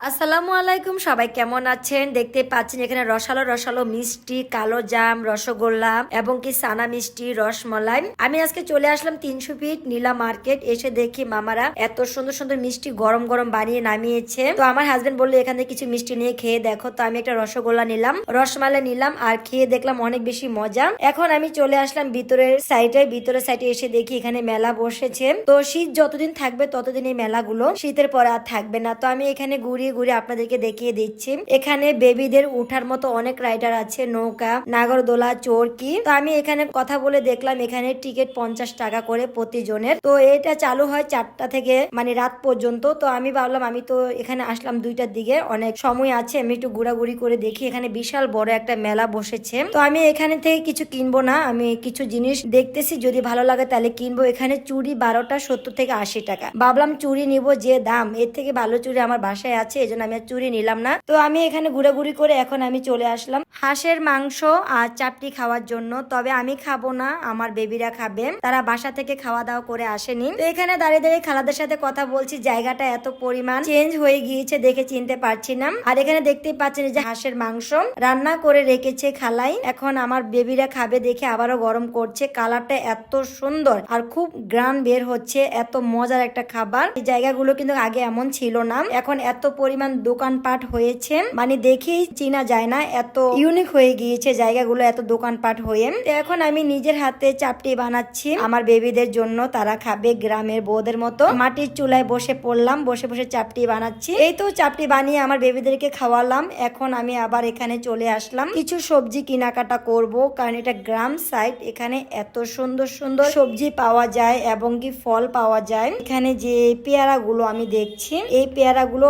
আসসালামু আলাইকুম, সবাই কেমন আছেন? দেখতে পাচ্ছেন এখানে রসালো রসালো মিষ্টি, কালো জাম, রসগোল্লা এবং কি সানা মিষ্টি, রসমলাই। আমি আজকে চলে আসলাম তিনশো ফিট নীলা মার্কেট। এসে দেখি মামারা এত সুন্দর সুন্দর মিষ্টি গরম গরম বানিয়ে নামিয়েছে। তো আমার হাজবেন্ড বলল, এখানে কিছু মিষ্টি নিয়ে খেয়ে দেখো। তো আমি একটা রসগোল্লা নিলাম, রসমালাই নিলাম আর খেয়ে দেখলাম অনেক বেশি মজা। এখন আমি চলে আসলাম ভিতরের সাইডে ভিতরের সাইডে এসে দেখি এখানে মেলা বসেছে। তো শীত যতদিন থাকবে ততদিন এই মেলাগুলো শীতের পর আর থাকবে না। তো আমি এখানে ঘুরিয়ে ঘুরে আপনাদেরকে দেখিয়ে দিচ্ছি। এখানে বেবিদের উঠার মতো অনেক রাইডার আছে, নৌকা, নাগরদোলা, চোরকি। তো আমি এখানে কথা বলে দেখলাম, এখানে টিকিট পঞ্চাশ টাকা করে প্রতিজনের। তো এটা চালু হয় চারটা থেকে মানে রাত পর্যন্ত। তো আমি ভাবলাম, আমি তো এখানে আসলাম দুইটার দিকে, অনেক সময় আছে, আমি একটু ঘোরাঘুরি করে দেখি। এখানে বিশাল বড় একটা মেলা বসেছে। তো আমি এখানে থেকে কিছু কিনবো না, আমি কিছু জিনিস দেখতেছি, যদি ভালো লাগে তাহলে কিনবো। এখানে চুড়ি বারোটা, সত্তর থেকে আশি টাকা। ভাবলাম চুড়ি নিব যে দাম, এর থেকে ভালো চুড়ি আমার বাসায় আছে। এই জন্য আমি আর চুড়ি নিলাম না। তো আমি এখানে ঘুরাঘুরি করে এখন আমি চলে আসলাম। হাঁসের মাংস আর চাপটি খাওয়ার জন্য। তবে আমি খাব না, আমার বেবিরা খাবে। তারা বাসা থেকে খাওয়া দাওয়া করে আসেনি। তো এখানে দাঁড়িয়ে দাঁড়িয়ে খালাদের সাথে কথা বলছি। জায়গাটা এত পরিমাণ চেঞ্জ হয়ে গিয়েছে দেখে চিনতে পারছি না। আর এখানে দেখতেই পাচ্ছেন এই যে হাঁসের মাংস। রান্না করে রেখেছে খালাই এখন আমার বেবিরা খাবে দেখে আবারও গরম করছে। কালারটা এত সুন্দর আর খুব গ্রান বের হচ্ছে। এত মজার একটা খাবার। এই জায়গাগুলো কিন্তু আগে এমন ছিল না। এখন এত পরিমাণ দোকানপাট হয়েছে। মানে দেখেই চেনা যায় না, এত ইউনিক হয়ে গিয়েছে জায়গাগুলো, এত দোকানপাট হয়ে। এখন আমি নিজের হাতে চাপটি বানাচ্ছি। আমার বেবিদের জন্য তারা খাবে গ্রামের বউদের মতো। মাটির চুলায় বসে পড়লাম, বসে বসে চাপটি বানাচ্ছি। এই তো চাপটি বানিয়ে আমার বেবিদেরকে খাওয়ালাম। এখন আমি আবার এখানে চলে আসলাম। কিছু সবজি কেনাকাটা করব, কারণ এটা গ্রাম সাইড এখানে এত সুন্দর সুন্দর সবজি পাওয়া যায় এবং কি ফল পাওয়া যায়। এখানে যে পেয়ারা গুলো আমি দেখছি, এই পেয়ারা গুলো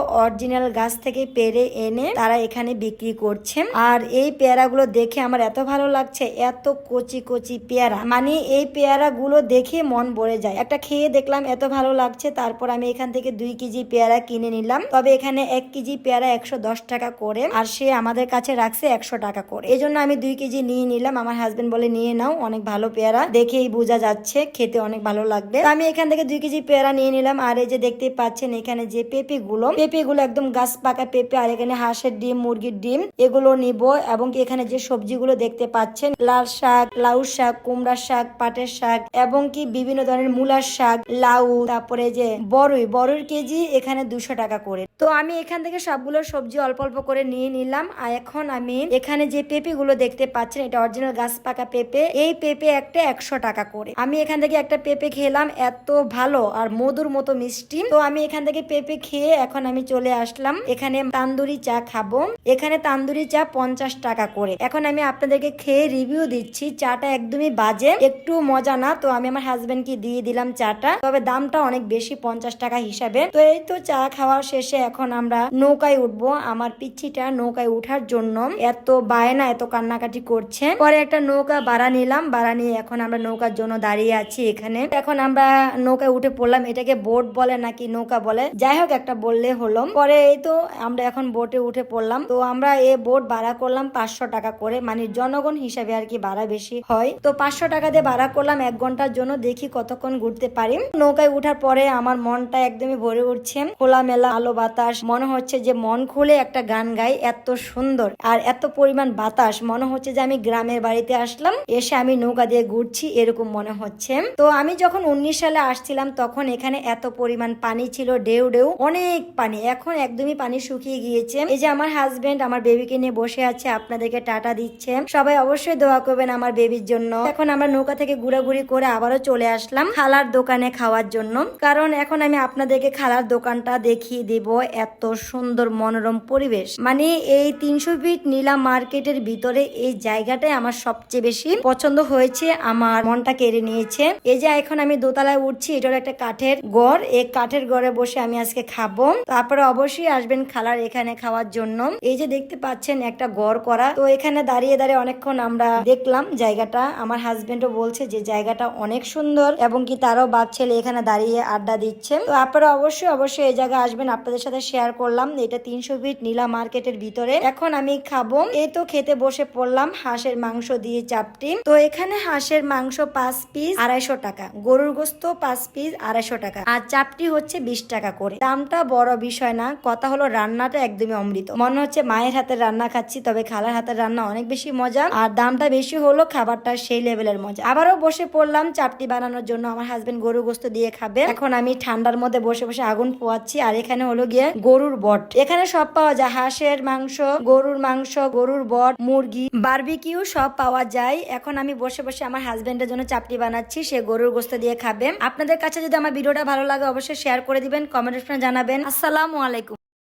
অরিজিনাল গাছ থেকে পেরে এনে তারা এখানে বিক্রি করছে আর এই পেয়ারা গুলো দেখে আমার এত ভালো লাগছে, এত কচি কচি পেয়ারা। মানে এই পেয়ারা গুলো দেখে মন ভরে যায়। একটা খেয়ে দেখলাম, এত ভালো লাগছে, তারপর আমি এখান থেকে দুই কেজি পেয়ারা কিনে নিলাম। তবে এখানে এক কেজি পেয়ারা একশো দশ টাকা করে, আর সে আমাদের কাছে রাখছে একশো টাকা করে। এই জন্য আমি দুই কেজি নিয়ে নিলাম। আমার হাজবেন্ড বলে, নিয়ে নাও, অনেক ভালো পেয়ারা। দেখেই বোঝা যাচ্ছে, খেতে অনেক ভালো লাগবে। আমি এখান থেকে দুই কেজি পেয়ারা নিয়ে নিলাম। আর এই যে দেখতে পাচ্ছেন, এখানে যে পেঁপে গুলো পেঁপে গুলো একদম গাছ পাকা পেঁপে আর এখানে হাঁসের ডিম, মুরগির ডিম, এগুলো নিব এবং এখানে যে সবজিগুলো দেখতে পাচ্ছেন লাল শাক, লাউ শাক, কুমড়া শাক, পাটের শাক এবং কি বিভিন্ন ধরনের মূলার শাক, লাউ, তারপরে যে বড়ই বড়ইর কেজি এখানে দুশো টাকা করে। তো আমি এখান থেকে সবগুলো সবজি অল্প অল্প করে নিয়ে নিলাম। আর এখন আমি এখানে যে পেঁপে গুলো দেখতে পাচ্ছেন, এটা অরিজিনাল গাছ পাকা পেঁপে, এই পেঁপে একটা একশো টাকা করে। আমি এখান থেকে একটা পেঁপে খেলাম, এত ভালো আর মধুর মতো মিষ্টি। তো আমি এখান থেকে পেঁপে খেয়ে এখন আমি চলে আসলাম। এখানে তান্দুরি চা খাব। এখানে তান্দুরি চা পঞ্চাশ টাকা করে। এখন আমি আপনাদেরকে খেয়ে রিভিউ দিচ্ছি। চাটা একদমই বাজে, একটু মজা না। তো আমি আমার হাজবেন্ড কি দিয়ে দিলাম চাটা। তবে দামটা অনেক বেশি, পঞ্চাশ টাকা হিসাবে। তো এই তো চা খাওয়ার শেষে এখন আমরা নৌকায় উঠবো। আমার পিচ্ছিটা নৌকায় উঠার জন্য এত বায়না, এত কান্নাকাটি করছে। পরে একটা নৌকা বাড়া নিলাম। বাড়া নিয়ে এখন আমরা নৌকার জন্য দাঁড়িয়ে আছি এখানে। এখন আমরা নৌকায় উঠে পড়লাম। এটাকে বোট বলে নাকি নৌকা বলে? যাই হোক, একটা বললে হলো। পরে এই তো আমরা এখন বোটে উঠে পড়লাম। তো আমরা এই বোট ভাড়া করলাম পাঁচশো টাকা করে। মানে জনগণ হিসাবে আর কি ভাড়া বেশি হয়। তো পাঁচশো টাকা দিয়ে ভাড়া করলাম এক ঘণ্টার জন্য। দেখি কতক্ষণ ঘুরতে পারি। নৌকায় উঠার পরে আমার মনটা একদমই ভরে উঠছে। খোলামেলা আলো বাতাস। মনে হচ্ছে যে মন খুলে একটা গান গাই। এত সুন্দর। আর এত পরিমাণ বাতাস। মনে হচ্ছে যে আমি গ্রামের বাড়িতে আসলাম। এসে আমি নৌকা দিয়ে ঘুরছি। এরকম মনে হচ্ছে। তো আমি যখন উনিশ সালে আসছিলাম, তখন এখানে এত পরিমাণ পানি ছিল। ঢেউ ঢেউ। অনেক পানি। এখন একদমই পানি শুকিয়ে গিয়েছে। এই যে আমার হাজবেন্ড আমার বেবিকে নিয়ে বসে আছে, আপনাদেরকে টাটা দিচ্ছে। সবাই অবশ্যই দোয়া করবেন আমার বেবির জন্য। এখন আমরা নৌকা থেকে ঘুরাঘুরি করে আবারও চলে আসলাম খালার দোকানে খাওয়ার জন্য। কারণ এখন আমি আপনাদেরকে খালার দোকানটা দেখিয়ে দিব এত সুন্দর মনোরম পরিবেশ। মানে এই তিনশো ফিট নীলা মার্কেটের ভিতরে এই জায়গাটাই আমার সবচেয়ে বেশি পছন্দ হয়েছে, আমার মনটা কেড়ে নিয়েছে। এই যে এখন আমি দোতলায় উঠছি, এটার একটা কাঠের গড় এই কাঠের গড়ে বসে আমি আজকে খাব। তারপরে অবশ্যই আসবেন খালার এখানে খাওয়ার জন্য। এই যে দেখতে পাচ্ছেন একটা গড় করা। তো এখানে দাঁড়িয়ে দাঁড়িয়ে অনেকক্ষণ আমরা দেখলাম জায়গাটা। আমার হাজবেন্ডও বলছে যে জায়গাটা অনেক সুন্দর এবং কি তারও বাপ ছেলে এখানে দাঁড়িয়ে আড্ডা দিচ্ছে। তো আপনারা অবশ্যই অবশ্যই এই জায়গায় আসবেন। আপনাদের সাথে শেয়ার করলাম এটা তিনশো ফিট নীলা মার্কেটের ভিতরে। এখন আমি খাব। এই তো খেতে বসে পড়লাম হাঁসের মাংস দিয়ে চাপটি। তো এখানে হাঁসের মাংস পাঁচ পিস আড়াইশো টাকা। গরুর গোস্ত পাঁচ পিস আড়াইশো টাকা। আর চাপটি হচ্ছে বিশ টাকা করে। দামটা বড় বিষয় না। কথা হলো রান্নাটা একদমই অমৃত। মনে হচ্ছে মায়ের হাতের রান্না খাচ্ছি, তবে খালার হাতের রান্না অনেক বেশি মজা। আর দামটা বেশি হলো খাবারটা সেই লেভেলের মজা। আবারও বসে পড়লাম, চাপটি বানানোর জন্য আমার হাজবেন্ড গরু গোস্ত দিয়ে খাবে। এখন আমি ঠান্ডার মধ্যে বসে বসে আগুন পোয়াচ্ছি, আর এখানে হলো গিয়ে গরুর বট। এখানে সব পাওয়া যায়, হাঁসের মাংস, গরুর মাংস, গরুর বট, মুরগি বারবিকিউ সব পাওয়া যায়। এখন আমি বসে বসে আমার হাজবেন্ডের জন্য চাপটি বানাচ্ছি, সে গরুর গোস্ত দিয়ে খাবে। আপনাদের কাছে যদি আমার ভিডিওটা ভালো লাগে, অবশ্যই শেয়ার করে দিবেন কমেন্ট জানাবেন। আসসালামু আলাইকুম।